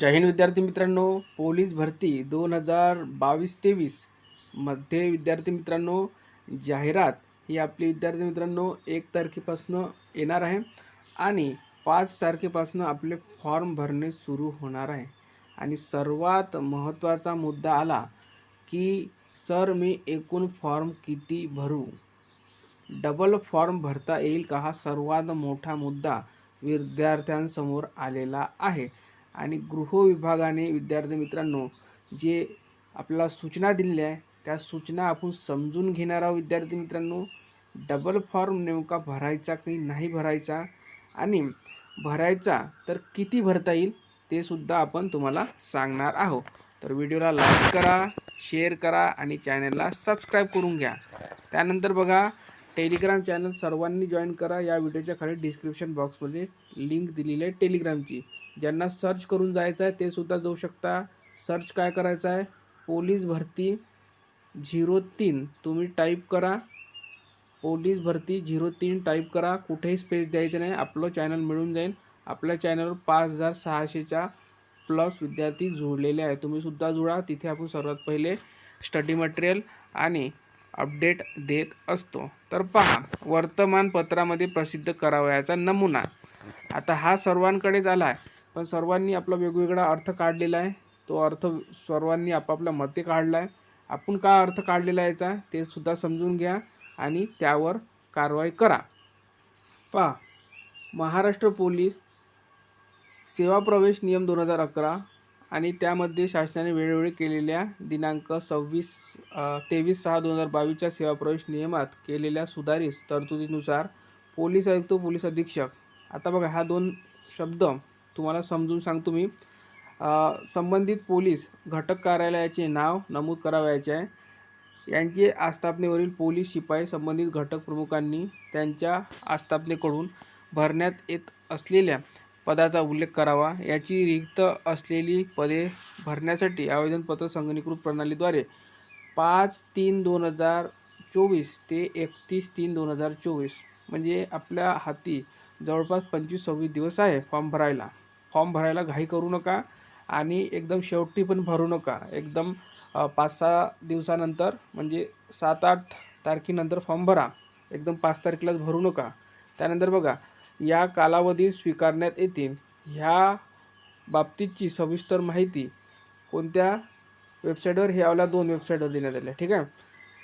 जय हिंद विद्यार्थी मित्रांनो. पोलीस भरती दोन हजार बावीस तेवीसमध्ये विद्यार्थी मित्रांनो जाहिरात ही आपली विद्यार्थी मित्रांनो एक तारखेपासून येणार आहे आणि पाच तारखेपासून आपले फॉर्म भरणे सुरू होणार आहे. आणि सर्वात महत्त्वाचा मुद्दा आला की सर मी एकूण फॉर्म किती भरू? डबल फॉर्म भरता येईल का? हा सर्वात मोठा मुद्दा विद्यार्थ्यांसमोर आलेला आहे. आणि गृहविभागाने विद्यार्थी मित्रांनो जे आपल्याला सूचना दिलेल्या आहे त्या सूचना आपण समजून घेणार आहोत विद्यार्थी मित्रांनो. डबल फॉर्म नेमका भरायचा की नाही भरायचा आणि भरायचा तर किती भरता येईल ते सुद्धा आपण तुम्हाला सांगणार आहोत. तर व्हिडिओला लाईक करा शेअर करा आणि चॅनलला सबस्क्राईब करून घ्या. त्यानंतर बघा टेलिग्राम चॅनल सर्वांनी जॉईन करा. या व्हिडिओच्या खाली डिस्क्रिप्शन बॉक्समध्ये लिंक दिलेली आहे टेलिग्रामची. ज्यांना सर्च करून जायचं आहे ते सुद्धा जाऊ शकता. सर्च काय करायचं आहे? पोलीस भरती झिरो तीन. तुम्ही टाईप करा. पोलीस भरती झिरो तीन टाईप करा. कुठेही स्पेस द्यायचं नाही. आपलं चॅनल मिळून जाईल. आपल्या चॅनलवर पाच हजार सहाशेच्या प्लस विद्यार्थी जुळलेले आहे तुम्हीसुद्धा जुळा. तिथे आपण सर्वात पहिले स्टडी मटेरियल आणि अपडेट देत असतो. तर पहा वर्तमानपत्रामध्ये प्रसिद्ध करावयाचा नमुना. आता हा सर्वांकडेच आला आहे. पण सर्वांनी आपला वेगवेगळा अर्थ काढलेला आहे. तो अर्थ सर्वांनी आपापल्या मते काढला आहे. आपण का अर्थ काढलेला याचा ते सुद्धा समजून घ्या आणि त्यावर कारवाई करा. पहा महाराष्ट्र पोलीस सेवा प्रवेश नियम दोन हजार अकरा आणि त्यामध्ये शासनाने वेळोवेळी केलेल्या दिनांक सव्वीस तेवीस सहा दोन हजार बावीसच्या सेवा प्रवेश नियमात केलेल्या सुधारित तरतुदीनुसार पोलीस आयुक्त पोलीस अधीक्षक आता बघा हा दोन शब्द तुम्हाला समजून सांगतो मी. संबंधित पोलीस घटक कार्यालयाचे नाव नमूद करावयाचे आहे. यांचे आस्थापनेवरील पोलीस शिपाई संबंधित घटक प्रमुखांनी त्यांच्या आस्थापनेकडून भरण्यात येत असलेल्या पदाचा उल्लेख करावा. याची रिक्त असलेली पदे भरण्यासाठी आवेदनपत्र संगणीकृत प्रणालीद्वारे पाच तीन दोन हजार चोवीस ते एकतीस तीन दोन हजार चोवीस म्हणजे आपल्या हाती जवळपास पंचवीस सव्वीस दिवस आहे फॉर्म भरायला. फॉर्म भरायला घाई करू नका आणि एकदम शेवटी पण भरू नका. एकदम पाच सहा दिवसानंतर म्हणजे सात आठ तारखेनंतर फॉर्म भरा. एकदम पाच तारखेलाच भरू नका. त्यानंतर बघा या कालावधी स्वीकारण्यात येतील. ह्या बाबतीतची सविस्तर माहिती कोणत्या वेबसाईटवर हे यावल्या दोन वेबसाईटवर देण्यात आल्या. ठीक आहे?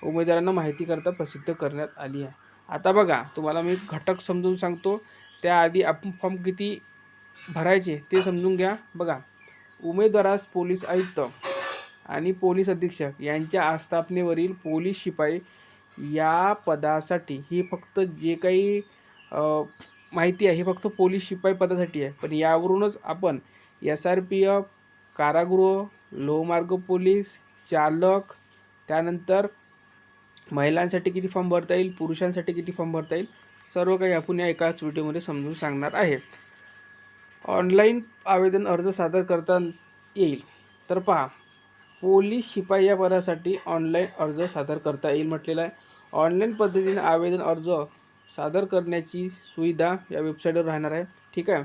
उमेदवारांना माहितीकरता प्रसिद्ध करण्यात आली आहे. आता बघा तुम्हाला मी घटक समजून सांगतो. त्याआधी आपण फॉर्म किती भरायचे ते समजून घ्या. बघा उमेदवारास पोलीस आयुक्त आणि पोलीस अधीक्षक यांच्या आस्थापनेवरील पोलीस शिपाई या पदासाठी ही फक्त जे काही माहिती आहे ही फक्त पोलीस शिपाई पदासाठी आहे. पण यावरूनच आपण एस आर पी एफ कारागृह लोहमार्ग पोलीस चालक त्यानंतर महिलांसाठी किती फॉर्म भरता येईल पुरुषांसाठी किती फॉर्म भरता येईल सर्व काही आपण या एकाच व्हिडिओमध्ये समजून सांगणार आहे. ऑनलाईन आवेदन अर्ज सादर करता येईल. तर पहा पोलीस शिपाई या पदासाठी ऑनलाईन अर्ज सादर करता येईल म्हटलेलं आहे. ऑनलाईन पद्धतीने आवेदन अर्ज सादर करण्याची सुविधा या वेबसाईटवर राहणार आहे. ठीक आहे?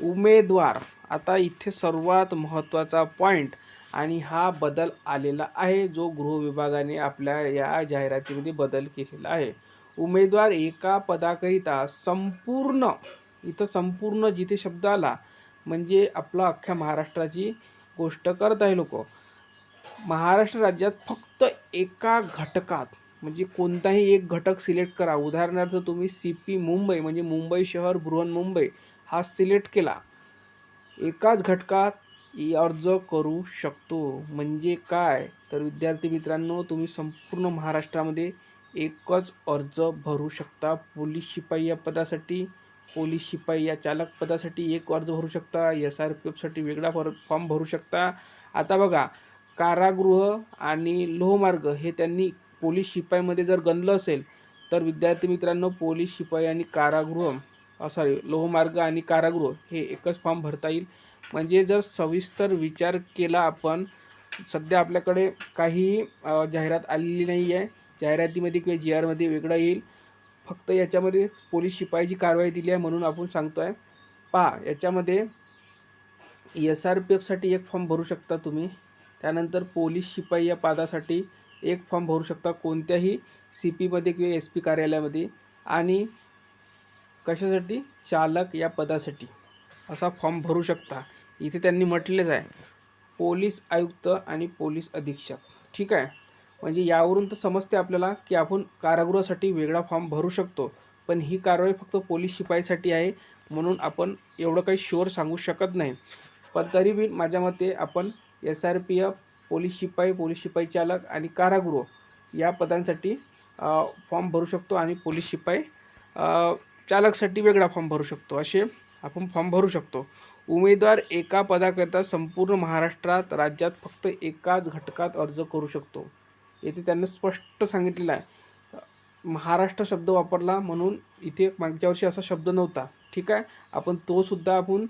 उमेदवार आता इथे सर्वात महत्त्वाचा पॉईंट आणि हा बदल आलेला आहे जो गृह विभागाने आपल्या या जाहिरातीमध्ये बदल केलेला आहे. उमेदवार एका पदाकरिता संपूर्ण इथं संपूर्ण जिथे शब्द आला म्हणजे आपला अख्ख्या महाराष्ट्राची गोष्ट करत आहे लोक. महाराष्ट्र राज्यात फक्त एका घटकात म्हणजे कोणताही एक घटक सिलेक्ट करा. उदाहरणार्थ तुम्ही सी पी मुंबई म्हणजे मुंबई शहर बृहन्मुंबई हा सिलेक्ट केला. एकाच घटकात इ- अर्ज करू शकतो. म्हणजे काय? तर विद्यार्थी मित्रांनो तुम्ही संपूर्ण महाराष्ट्रामध्ये एकच अर्ज भरू शकता. पोलीस शिपाई या पदासाठी पोलीस शिपाई या चालक पदासाठी एक अर्ज भरू शकता. एस आर पी एफसाठी वेगळा फॉर फॉर्म भरू शकता. आता बघा कारागृह आणि लोहमार्ग हे त्यांनी पोलीस शिपाईमध्ये जर गणलं असेल तर विद्यार्थी मित्रांनो पोलीस शिपाई आणि कारागृह सॉरी लोहमार्ग आणि कारागृह हे एकच फॉर्म भरता येईल. म्हणजे जर सविस्तर विचार केला आपण सध्या आपल्याकडे काही जाहिरात आलेली नाही आहे जाहिरातीमध्ये किंवा जी आरमध्ये वेगळं येईल. फक्त याच्यामध्ये पोलीस शिपाईची कारवाई दिली आहे म्हणून आपण सांगतो आहे पहा याच्यामध्ये एस आर पी एफसाठी एक फॉर्म भरू शकता तुम्ही. त्यानंतर पोलीस शिपाई या पदासाठी एक फॉर्म भरू शकता कोणत्याही सी पीमध्ये किंवा एस पी कार्यालयामध्ये. आणि कशासाठी? चालक या पदासाठी असा फॉर्म भरू शकता. इथे त्यांनी म्हटलेच आहे. पोलीस आयुक्त आणि पोलीस अधीक्षक. ठीक आहे? म्हणजे यावरून तर समजते आपल्याला की आपण कारागृहासाठी वेगळा फॉर्म भरू शकतो. पण ही कारवाई फक्त पोलीस शिपाईसाठी आहे म्हणून आपण एवढं काही शुअर सांगू शकत नाही. पण तरी बी माझ्या मते आपण S R P F police शिपाई पोलीस शिपाई चालक आणि कारागृह या पदांसाठी फॉर्म भरू शकतो आणि पोलीस शिपाई चालकसाठी वेगळा फॉर्म भरू शकतो. असे आपण फॉर्म भरू शकतो. उमेदवार एका पदाकरता संपूर्ण महाराष्ट्रात राज्यात फक्त एकाच घटकात अर्ज करू शकतो. येथे त्यांनी स्पष्ट सांगितलेलं आहे. महाराष्ट्र शब्द वापरला म्हणून इथे मागच्या वर्षी असा शब्द नव्हता. ठीक आहे? आपण तोसुद्धा आपण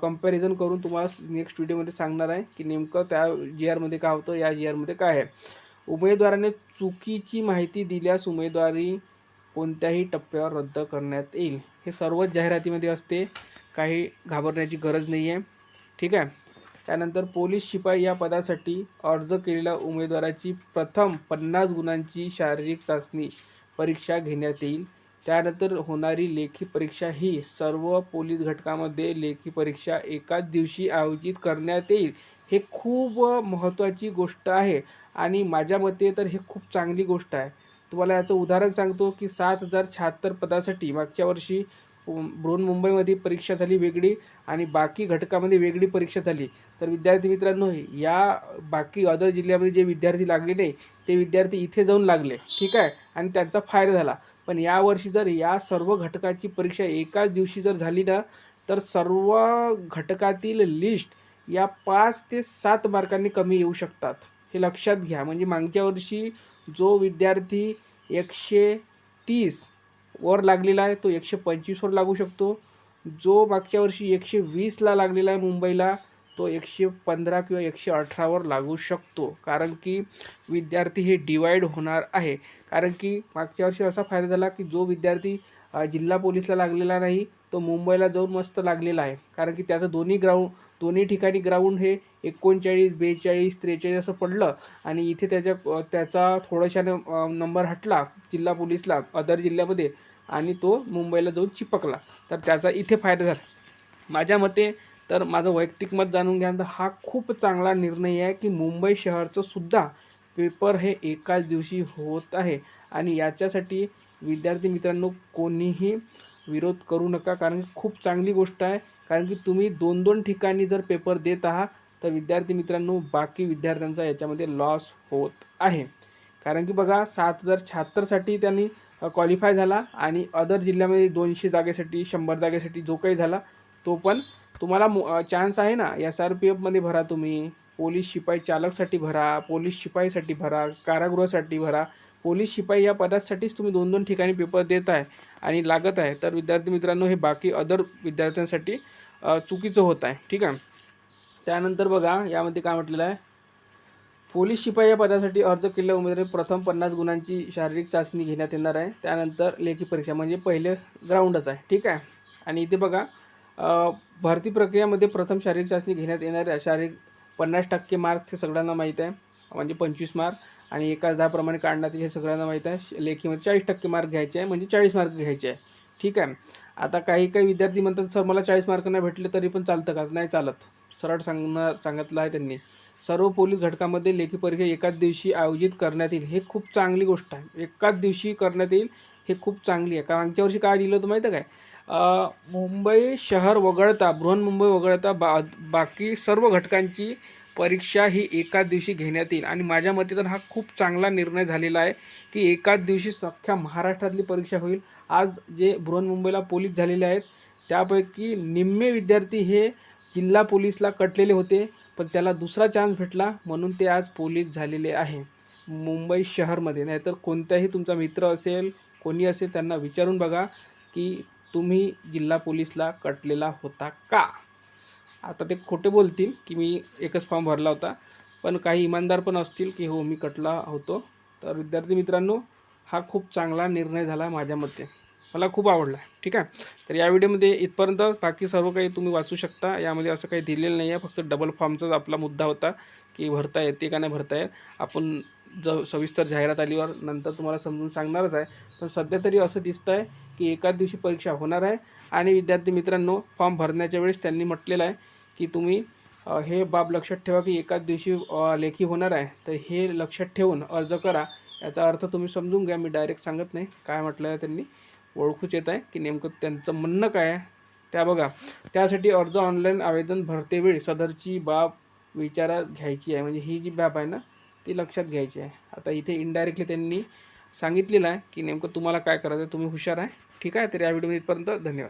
कंपॅरिझन करून तुम्हाला नेक्स्ट व्हिडिओमध्ये सांगणार आहे की नेमकं त्या जी आरमध्ये काय होतं या जी आरमध्ये काय आहे. उमेदवाराने चुकीची माहिती दिल्यास उमेदवारी कोणत्याही टप्प्यावर रद्द करण्यात येईल. हे सर्वच जाहिरातीमध्ये असते. काही घाबरण्याची गरज नाही आहे ठीक आहे? त्यानंतर पोलीस शिपाई या पदासाठी अर्ज केलेल्या उमेदवाराची प्रथम पन्नास गुणांची शारीरिक चाचणी परीक्षा घेण्यात येईल. त्यानंतर होणारी लेखी परीक्षा ही सर्व पोलीस घटकामध्ये लेखी परीक्षा एकाच दिवशी आयोजित करण्यात येईल. हे खूप महत्त्वाची गोष्ट आहे आणि माझ्या मते तर हे खूप चांगली गोष्ट आहे. तुम्हाला याचं उदाहरण सांगतो की सात हजार शहात्तर पदासाठी मागच्या वर्षी बृहन्मुंबईमध्ये परीक्षा झाली वेगळी आणि बाकी घटकामध्ये वेगळी परीक्षा झाली. तर विद्यार्थी मित्रांनो या बाकी अदर जिल्ह्यामध्ये जे विद्यार्थी लागले नाही ते विद्यार्थी इथे जाऊन लागले. ठीक आहे? आणि त्यांचा फायदा झाला. पण यावर्षी जर या सर्व घटकाची परीक्षा एकाच दिवशी जर झाली ना तर सर्व घटकातील लिस्ट या पाच ते सात मार्कांनी कमी येऊ शकतात. हे लक्षात घ्या. म्हणजे मागच्या वर्षी जो विद्यार्थी एकशे तीस वर लागलेला आहे तो एकशे पंचवीसवर लागू शकतो. जो मागच्या वर्षी एकशे वीसला लागलेला आहे मुंबईला तो एकशे पंधरा किंवा एकशे अठरावर लागू शकतो. कारण की विद्यार्थी हे डिवाईड होणार आहे. कारण की मागच्या वर्षी असा फायदा झाला की जो विद्यार्थी जिल्हा पोलीसला लागलेला नाही तो मुंबईला जाऊन मस्त लागलेला आहे. कारण की त्याचं दोन्ही ग्राउंड दोन्ही ठिकाणी ग्राउंड हे एकोणचाळीस बेचाळीस त्रेचाळीस असं पडलं. आणि इथे त्याच्या त्याचा थोड्याशानं नंबर हटला जिल्हा पोलीसला अदर जिल्ह्यामध्ये. आणि तो मुंबईला जाऊन चिपकला. तर त्याचा इथे फायदा झाला. माझ्या मते तर माझं वैयक्तिक मत जाणून घ्या तर हा खूप चांगला निर्णय आहे की मुंबई शहरचं सुद्धा पेपर हे एकाच दिवशी होत आहे. आणि याच्यासाठी विद्यार्थी मित्रांनो कोणीही विरोध करू नका कारण की खूप चांगली गोष्ट आहे. कारण की तुम्ही दोन दोन ठिकाणी जर पेपर देत आहात तर विद्यार्थी मित्रांनो बाकी विद्यार्थ्यांचा याच्यामध्ये लॉस होत आहे. कारण की बघा सात हजार शहात्तरसाठी त्यांनी क्वालिफाय झाला आणि अदर जिल्ह्यामध्ये दोनशे जागेसाठी शंभर जागेसाठी जो काही झाला तो पण तुम्हाला चान्स आहे ना. एस आर पी एफमध्ये भरा तुम्ही पोलीस शिपाई चालकसाठी भरा पोलीस शिपाईसाठी भरा कारागृहासाठी भरा. पोलीस शिपाई या पदासाठीच तुम्ही दोन दोन ठिकाणी पेपर देत आहे आणि लागत आहे. तर विद्यार्थी मित्रांनो हे बाकी अदर विद्यार्थ्यांसाठी चुकीचं होत आहे. ठीक आहे? त्यानंतर बघा यामध्ये काय म्हटलेलं आहे? पोलीस शिपाई या पदासाठी अर्ज केलेल्या उमेदवारी प्रथम पन्नास गुणांची शारीरिक चाचणी घेण्यात येणार आहे. त्यानंतर लेखी परीक्षा म्हणजे पहिले ग्राउंडच आहे. ठीक आहे? आणि इथे बघा भरती प्रक्रियामध्ये प्रथम शारीरिक चाचणी घेण्यात येणार आहे. शारीरिक पन्नास टक्के मार्क हे सगळ्यांना माहीत आहे. म्हणजे पंचवीस मार्क आणि एकाच दहाप्रमाणे काढणार हे सगळ्यांना माहीत आहे. लेखीमध्ये चाळीस टक्के मार्क घ्यायचे आहे म्हणजे चाळीस मार्क घ्यायचे आहे. ठीक आहे? आता काही काही विद्यार्थी म्हणतात सर मला चाळीस मार्क नाही भेटले तरी पण चालतं का? नाही चालत. सरळ सांगणं सांगितलं आहे त्यांनी. सर्व पोलीस घटकामध्ये लेखी परीक्षा एकाच दिवशी आयोजित करण्यात येईल. हे खूप चांगली गोष्ट आहे. एकाच दिवशी करण्यात येईल हे खूप चांगली आहे. कारण मागच्या वर्षी काय दिलं होतं माहिती आहे काय? मुंबई शहर वगळता बृहन्मुंबई वगळता बा बाकी सर्व घटकांची परीक्षा ही एकाच दिवशी घेण्यात येईल. आणि माझ्या मते तर हा खूप चांगला निर्णय झालेला आहे की एकाच दिवशी सख्ख्या महाराष्ट्रातली परीक्षा होईल. आज जे बृहन्मुंबईला पोलीस झालेले आहेत त्यापैकी निम्मे विद्यार्थी हे जिल्हा पोलीसला कटलेले होते पण त्याला दुसरा चान्स भेटला म्हणून ते आज पोलीस झालेले आहे. मुंबई शहरमध्ये. नाहीतर कोणताही तुमचा मित्र असेल कोणी असेल त्यांना विचारून बघा की तुम्ही जिल्हा पोलीसला कटलेला होता का? आता ते खोटे बोलतील की मी एकच फॉर्म भरला होता. पण काही इमानदार पण असतील की हो मी कटला होतो. तर विद्यार्थी मित्रांनो हा खूप चांगला निर्णय झाला माझ्या मते. मला खूप आवडला. ठीक आहे? तर या व्हिडिओमध्ये इथपर्यंत. बाकी सर्व काही तुम्ही वाचू शकता. यामध्ये असं काही दिलेलं नाही आहे फक्त डबल फॉर्मचाच आपला मुद्दा होता की भरता येते का नाही भरता येत. आपण ज सविस्तर जाहिरात आलीवर नंतर तुम्हाला समजून सांगणारच आहे. पण सध्या तरी असं दिसतं आहे की एकाच दिवशी परीक्षा होणार आहे आणि विद्यार्थी मित्रांनो फॉर्म भरण्याच्या वेळेस त्यांनी म्हटलेलं आहे की तुम्ही हे बाब लक्षात ठेवा की एकाच दिवशी लेखी होणार आहे. तर हे लक्षात ठेवून अर्ज करा. याचा अर्थ तुम्ही समजून घ्या. मी डायरेक्ट सांगत नाही काय म्हटलं आहे त्यांनी. ओळखूच येत आहे की नेमकं त्यांचं म्हणणं काय आहे त्या बघा. त्यासाठी अर्ज ऑनलाईन आवेदन भरतेवेळी सदरची बाब विचारात घ्यायची आहे. म्हणजे ही जी बाब आहे ना ती लक्षात घ्यायची आहे. आता इथे इनडायरेक्टली त्यांनी सांगितलेलं आहे की नेमकं तुम्हाला काय करायचं आहे तुम्ही हुशार आहे. ठीक आहे? तर या व्हिडिओमध्ये इथपर्यंत धन्यवाद.